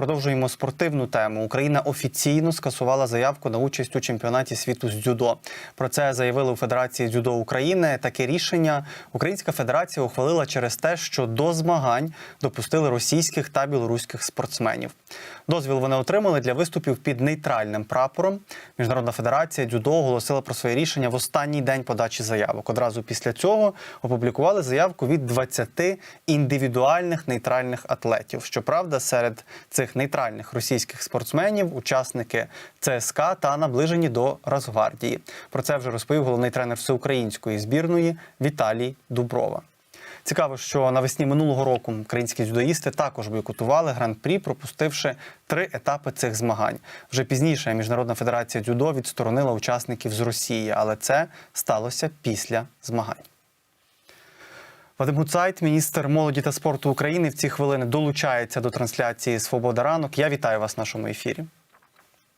Продовжуємо спортивну тему. Україна офіційно скасувала заявку на участь у чемпіонаті світу з дзюдо. Про це заявили у Федерації дзюдо України. Таке рішення Українська федерація ухвалила через те, що до змагань допустили російських та білоруських спортсменів. Дозвіл вони отримали для виступів під нейтральним прапором. Міжнародна федерація дзюдо оголосила про своє рішення в останній день подачі заявок. Одразу після цього опублікували заявку від 20 індивідуальних нейтральних атлетів. Щоправда, серед цих нейтральних російських спортсменів учасники ЦСКА та наближені до Росгвардії. Про це вже розповів головний тренер всеукраїнської збірної Віталій Дуброва. Цікаво, що навесні минулого року українські дзюдоїсти також бойкотували гран-прі, пропустивши три етапи цих змагань. Вже пізніше міжнародна федерація дзюдо відсторонила учасників з Росії, але це сталося після змагань. Вадим Гуцайт, міністр молоді та спорту України, в ці хвилини долучається до трансляції Свобода ранок. Я вітаю вас в нашому ефірі.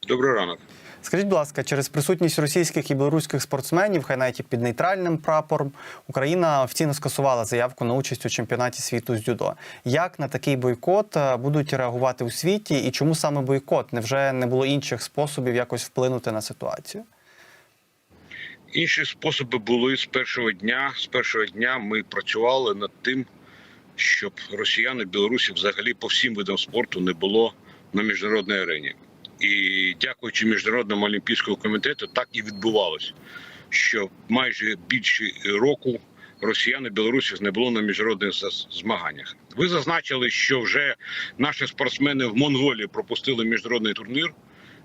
Добрий ранок. Скажіть, будь ласка, через присутність російських і білоруських спортсменів, хай навіть і під нейтральним прапором, Україна офіційно скасувала заявку на участь у чемпіонаті світу з дзюдо. Як на такий бойкот е, будуть реагувати у світі, і чому саме бойкот? Невже не було інших способів якось вплинути на ситуацію? Інші способи були з першого дня. З першого дня ми працювали над тим, щоб росіян і білорусів взагалі по всім видам спорту не було на міжнародній арені. І дякуючи міжнародному олімпійському комітету, так і відбувалося, що майже більше року росіян і білорусів не було на міжнародних змаганнях. Ви зазначили, що вже наші спортсмени в Монголії пропустили міжнародний турнір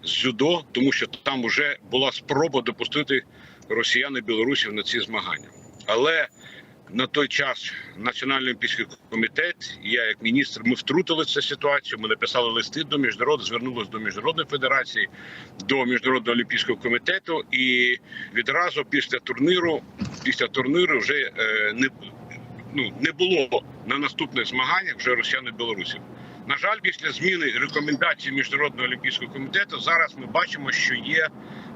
з дзюдо, тому що там вже була спроба допустити росіян і білорусів на ці змагання. Але на той час Національний олімпійський комітет, і я як міністр, ми втрутили цю ситуацію. Ми написали листи до міжнародного, звернулися до міжнародної федерації, до міжнародного олімпійського комітету. І відразу після турніру, після турніру вже е, не ну не було на наступних змаганнях вже росіян і білорусів. На жаль, після зміни рекомендацій міжнародного олімпійського комітету зараз ми бачимо, що є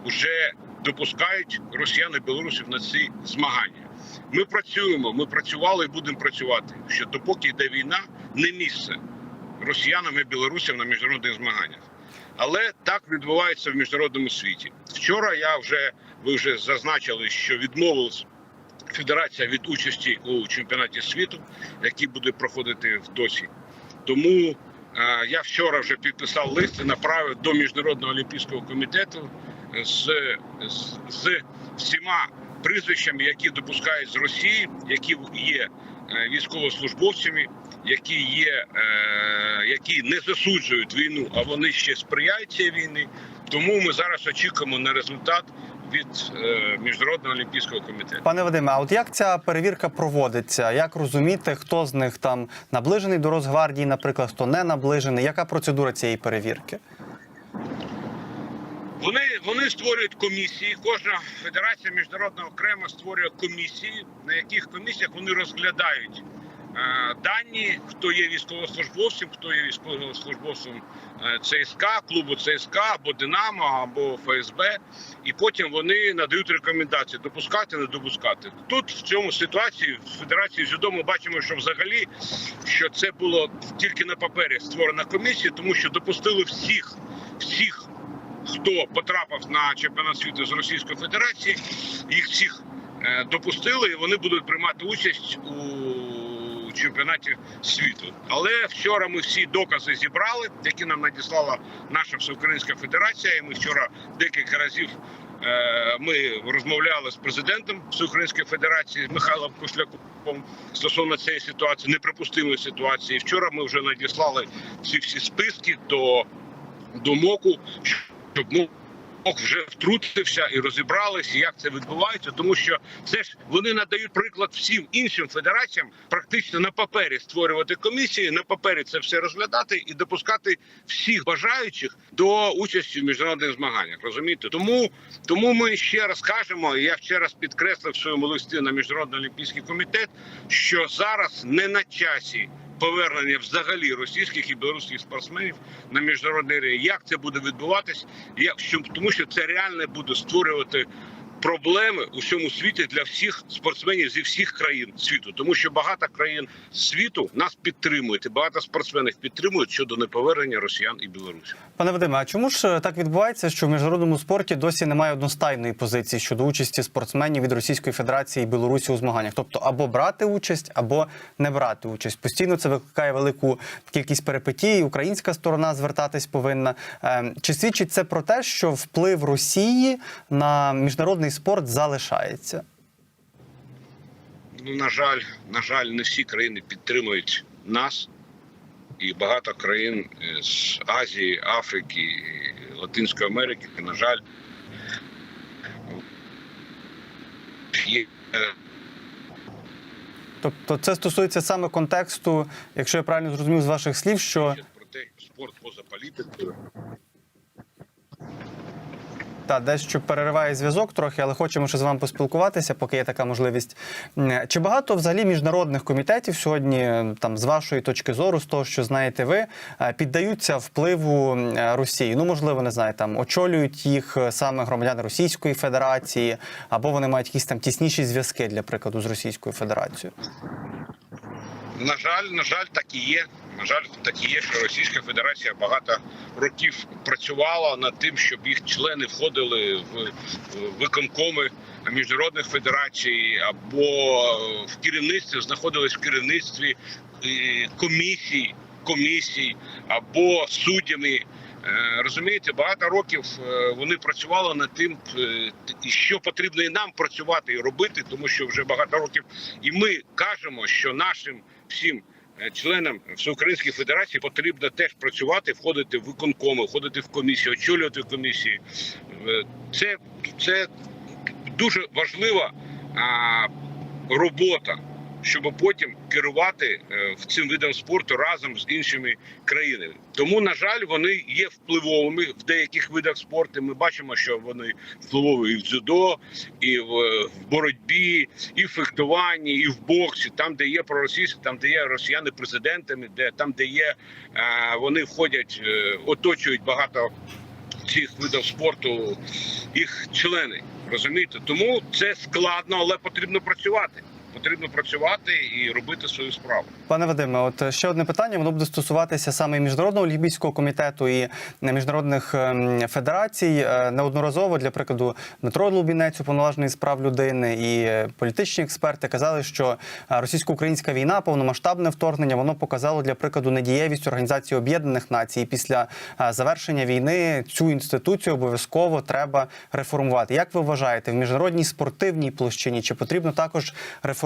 вже допускають росіян і білорусів на ці змагання. Ми працюємо, ми працювали і будемо працювати. Що допоки йде війна, не місце росіянам і білорусам на міжнародних змаганнях. Але так відбувається в міжнародному світі. Вчора я вже ви вже зазначили, що відмовилась федерація від участі у чемпіонаті світу, який буде проходити в досі. Тому е, я вчора вже підписав лист і направив до міжнародного олімпійського комітету з, з, з всіма прізвищами, які допускають з Росії, які є е, військовослужбовцями, які є, е, які не засуджують війну, а вони ще сприяють цій війні. Тому ми зараз очікуємо на результат від е, міжнародного олімпійського комітету. Пане Вадиме, а от як ця перевірка проводиться? Як розуміти, хто з них там наближений до Росгвардії, наприклад, хто не наближений? Яка процедура цієї перевірки? Вони вони створюють комісії. Кожна федерація міжнародна окремо створює комісії, на яких комісіях вони розглядають е, дані, хто є військовослужбовцем, хто є військовослужбовцем е, ЦСКА, клубу ЦСКА або Динамо, або ФСБ, і потім вони надають рекомендації допускати, не допускати. Тут в цьому ситуації в федерації дзюдо ми бачимо, що взагалі що це було тільки на папері створена комісія, тому що допустили всіх всіх хто потрапив на чемпіонат світу з Російської Федерації, їх всіх е, допустили, і вони будуть приймати участь у чемпіонаті світу. Але вчора ми всі докази зібрали, які нам надіслала наша всеукраїнська федерація. І ми вчора декілька разів. е, Ми розмовляли з президентом Всеукраїнської Федерації Михайлом Кошляком стосовно цієї ситуації, неприпустимої ситуації. Вчора ми вже надіслали ці всі списки до, до МОКу, щоб МОК вже втрутився і розібралися, як це відбувається, тому що це ж вони надають приклад всім іншим федераціям, практично на папері створювати комісії, на папері це все розглядати і допускати всіх бажаючих до участі в міжнародних змаганнях. Розумієте, тому тому ми ще раз кажемо. і Я ще раз підкреслив в своєму листі на міжнародний олімпійський комітет, що зараз не на часі повернення взагалі російських і білоруських спортсменів на міжнародний рівень. Як це буде відбуватись? Як що тому, що це реально буде створювати проблеми у всьому світі для всіх спортсменів зі всіх країн світу, тому що багато країн світу нас підтримують, і багато спортсменів підтримують щодо неповернення росіян і білорусів. Пане Вадиме, а чому ж е, так відбувається, що в міжнародному спорті досі немає одностайної позиції щодо участі спортсменів від Російської Федерації і Білорусі у змаганнях? Тобто або брати участь, або не брати участь. Постійно це викликає велику кількість перипетій. Українська сторона звертатись повинна. Е, Чи свідчить це про те, що вплив Росії на міжнародний спорт залишається? Ну на жаль, на жаль, не всі країни підтримують нас, і багато країн е, з Азії, Африки, Латинської Америки, на жаль, є Тобто, це стосується саме контексту, якщо я правильно зрозумів з ваших слів, що про те, спорт поза політикою. Та дещо перериває зв'язок трохи, але хочемо ще з вами поспілкуватися, поки є така можливість. Чи багато взагалі міжнародних комітетів сьогодні, там з вашої точки зору, з того, що знаєте ви, е, піддаються впливу Росії? Ну можливо, не знаю, там очолюють їх е, саме громадяни Російської Федерації, або вони мають якісь там тісніші зв'язки для прикладу з Російською Федерацією. На жаль, на жаль, так і є. На жаль, так і є, що Російська Федерація багато років працювала над тим, щоб їх члени входили в виконкоми міжнародних федерацій або в керівництві, знаходились в керівництві е, комісій, комісій або суддями. Е, Розумієте, багато років е, вони працювали над тим, що потрібно і нам працювати і робити, тому що вже багато років і ми кажемо, що нашим всім членам Всеукраїнської Федерації потрібно теж працювати, входити в виконкоми, входити в комісію, очолювати комісії. Е, Це, це дуже важлива робота, щоб потім керувати е, в цим видом спорту разом з іншими країнами. Тому, на жаль, вони є впливовими в деяких видах спорту. Ми бачимо, що вони впливові і в дзюдо, і в, в боротьбі, і в фехтуванні, і в боксі, там, де є проросійські, там, де є росіяни президентами, де там, де є е, вони входять, е, оточують багато цих видів спорту їх члени. Розумієте? Тому це складно, але потрібно працювати. Потрібно працювати і робити свою справу. Пане Вадиме, от ще одне питання. Воно буде стосуватися саме міжнародного олімпійського комітету і міжнародних ем, федерацій. Е, Неодноразово, для прикладу, Дмитро Лубінець, уповноважений з прав людини, і е, політичні експерти казали, що е, російсько-українська війна, повномасштабне вторгнення, воно показало для прикладу недієвість Організації Об'єднаних Націй. Після е, завершення війни цю інституцію обов'язково треба реформувати. Як ви вважаєте, в міжнародній спортивній площині чи потрібно також реформувати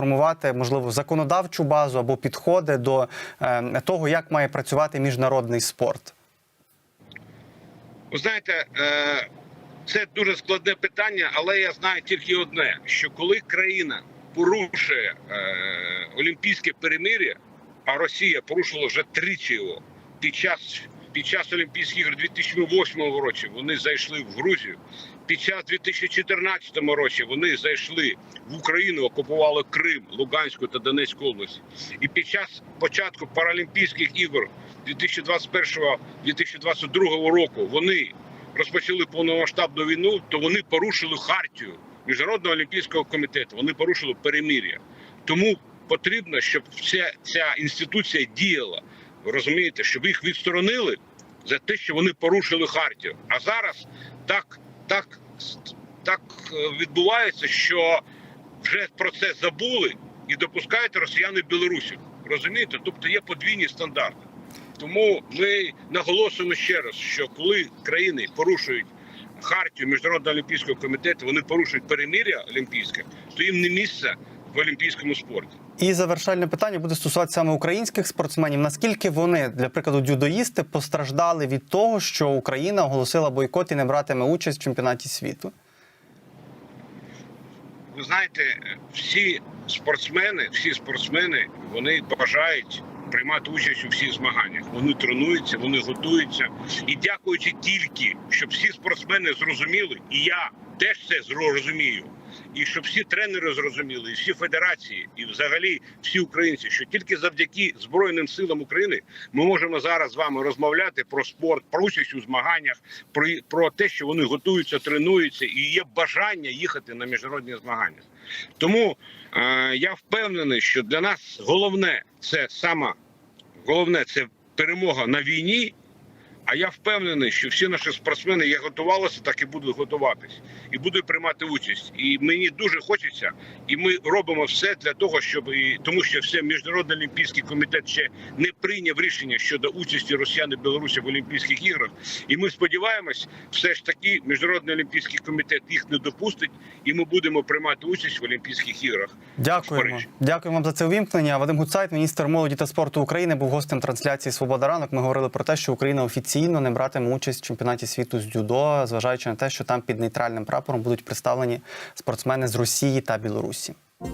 можливо законодавчу базу або підходи до е, того, як має працювати міжнародний спорт? Ви знаєте, е, це дуже складне питання, але я знаю тільки одне: що коли країна порушує е, олімпійське перемир'я, а Росія порушила вже тричі його під час. Під час Олімпійських ігор 2008 році вони зайшли в Грузію. Під час 2014 році вони зайшли в Україну, окупували Крим, Луганську та Донецьку область. І під час початку Паралімпійських ігор 2021-2022 року вони розпочали повномасштабну війну, то вони порушили хартію Міжнародного олімпійського комітету. Вони порушили перемир'я. Тому потрібно, щоб ця, ця інституція діяла. Ви розумієте, щоб їх відсторонили за те, що вони порушили хартію. А зараз так, так, так е, відбувається, що вже про це забули і допускають росіяни білорусів. Розумієте? Тобто є подвійні стандарти. Тому ми наголосуємо ще раз, що коли країни порушують хартію міжнародного олімпійського комітету, вони порушують перемир'я олімпійське, то їм не місце в олімпійському спорті. І завершальне питання буде стосуватися саме українських спортсменів. Наскільки вони, для прикладу, дзюдоїсти постраждали від того, що Україна оголосила бойкот і не братиме участь в чемпіонаті світу? Ви знаєте, всі спортсмени, всі спортсмени, вони бажають приймати участь у всіх змаганнях. Вони тренуються, вони готуються. І дякуючи тільки, щоб всі спортсмени зрозуміли, і я теж це зрозумію. І щоб всі тренери зрозуміли, і всі федерації, і взагалі всі українці, що тільки завдяки Збройним силам України ми можемо зараз з вами розмовляти про спорт, про участь у змаганнях, про, про те, що вони готуються, тренуються, і є бажання їхати на міжнародні змагання. Тому е, я впевнений, що для нас головне це саме головне це перемога на війні. А я впевнений, що всі наші спортсмени як готувалися, так і будуть готуватись, і будуть приймати участь. І мені дуже хочеться, і ми робимо все для того, щоб і тому, що все міжнародний олімпійський комітет ще не прийняв рішення щодо участі Росіян і Білорусі в Олімпійських іграх. І ми сподіваємось, все ж таки міжнародний олімпійський комітет їх не допустить, і ми будемо приймати участь в Олімпійських іграх. Дякуємо. Дякуємо вам за це увімкнення. Вадим Гуцайт, міністр молоді та спорту України, був гостем трансляції Свобода ранок. Ми говорили про те, що Україна офіційно не братиме участь в чемпіонаті світу з дзюдо, зважаючи на те, що там під нейтральним прапором будуть представлені спортсмени з Росії та Білорусі.